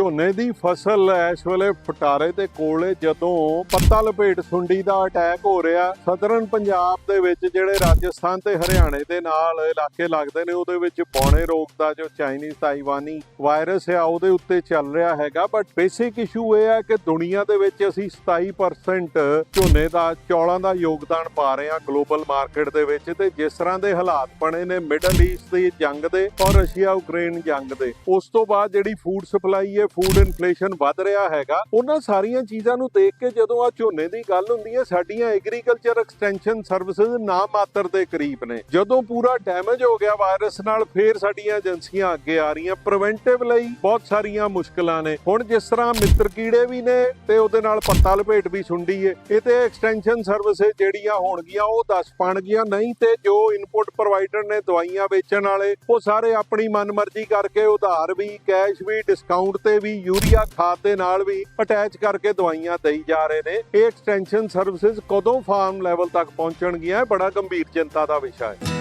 ਝੋਨੇ ਦੀ ਫਸਲ ਇਸ ਵੇਲੇ ਫਟਾਰੇ ਤੇ ਕੋਲੇ ਜਦੋਂ ਪੱਤਾ ਲਪੇਟ ਸੁੰਡੀ ਦਾ ਅਟੈਕ ਹੋ ਰਿਹਾ ਸਦਰਨ ਪੰਜਾਬ ਦੇ ਵਿੱਚ ਜਿਹੜੇ ਰਾਜਸਥਾਨ ਤੇ ਹਰਿਆਣੇ ਦੇ ਨਾਲ ਇਲਾਕੇ ਲੱਗਦੇ ਨੇ, ਉਹਦੇ ਵਿੱਚ ਪੌਣੇ ਰੋਗ ਦਾ ਜੋ ਚਾਈਨੀਜ਼ ਤਾਈਵਾਨੀ ਵਾਇਰਸ ਹੈ ਉਹਦੇ ਉੱਤੇ ਚੱਲ ਰਿਹਾ ਹੈਗਾ। ਬਟ ਬੇਸਿਕ ਇਸ਼ੂ ਇਹ ਹੈ ਕਿ ਦੁਨੀਆ ਦੇ ਵਿੱਚ ਅਸੀਂ 27% ਝੋਨੇ ਦਾ, ਚੌਲਾਂ ਦਾ ਯੋਗਦਾਨ ਪਾ ਰਹੇ ਹਾਂ ਗਲੋਬਲ ਮਾਰਕੀਟ ਦੇ ਵਿੱਚ ਤੇ ਜਿਸ ਤਰ੍ਹਾਂ ਦੇ ਹਾਲਾਤ ਬਣੇ ਨੇ, ਮਿਡਲ ਈਸਟ ਦੀ ਜੰਗ ਦੇ ਔਰ ਰਸ਼ੀਆ ਯੂਕਰੇਨ ਜੰਗ ਦੇ। ਉਸ ਤੋਂ ਬਾਅਦ ਜਿਹੜੀ ਫੂਡ ਸਪਲਾਈ ਹੈ ਫੂਡ ਇਨਫਲੇਸ਼ਨ ਵੱਧ ਰਿਹਾ ਹੈਗਾ, ਉਹਨਾਂ ਸਾਰੀਆਂ ਚੀਜ਼ਾਂ ਨੂੰ ਦੇਖ ਕੇ ਜਦੋਂ ਆ ਝੋਨੇ ਦੀ ਗੱਲ ਹੁੰਦੀ ਹੈ, ਸਾਡੀਆਂ ਐਗਰੀਕਲਚਰ ਐਕਸਟੈਂਸ਼ਨ ਸਰਵਿਸਿਜ਼ ਨਾ ਮਾਤਰ ਦੇ ਕਰੀਬ ਨੇ। ਜਦੋਂ ਪੂਰਾ ਡੈਮੇਜ ਹੋ ਗਿਆ ਵਾਇਰਸ ਨਾਲ, ਫੇਰ ਸਾਡੀਆਂ ਏਜੰਸੀਆਂ ਅੱਗੇ ਆ ਰਹੀਆਂ। ਪ੍ਰੀਵੈਂਟਿਵ ਲਈ ਬਹੁਤ ਸਾਰੀਆਂ ਮੁਸ਼ਕਲਾਂ ਨੇ। ਹੁਣ ਜਿਸ ਤਰ੍ਹਾਂ ਮਿੱਤਰ ਕੀੜੇ ਵੀ ਨੇ, ਤੇ ਉਹਦੇ ਨਾਲ ਪੱਤਾ ਲਪੇਟ ਵੀ ਸੁੰਡੀ ਏ। ਇਹ ਤੇ ਐਕਸਟੈਂਸ਼ਨ ਸਰਵਿਸਿਜ਼ ਜਿਹੜੀਆਂ ਹੋਣਗੀਆਂ, ਉਹ ਦੱਸ ਪਾਣਗੀਆਂ। ਨਹੀਂ ਤੇ ਜੋ ਇਨਪੁਟ ਪ੍ਰੋਵਾਈਡਰ ਨੇ ਦਵਾਈਆਂ ਵੇਚਣ ਵਾਲੇ, ਉਹ ਸਾਰੇ ਆਪਣੀ ਮਨਮਰਜ਼ੀ ਕਰਕੇ ਉਧਾਰ ਵੀ ਕੈਸ਼ ਵੀ ਡਿਸਕਾਊਂਟ ਤੇ ਵੀ ਯੂਰੀਆ ਖਾਦ ਦੇ ਨਾਲ ਵੀ ਅਟੈਚ ਕਰਕੇ ਦਵਾਈਆਂ ਦੇਈ ਜਾ ਰਹੇ ਨੇ। ਇਹ ਐਕਸਟੈਂਸ਼ਨ ਸਰਵਿਸਿਜ਼ ਕਦੋਂ ਫਾਰਮ ਲੈਵਲ ਤੱਕ ਪਹੁੰਚਣਗੀਆਂ ਬੜਾ ਗੰਭੀਰ ਚਿੰਤਾ ਦਾ ਵਿਸ਼ਾ ਹੈ।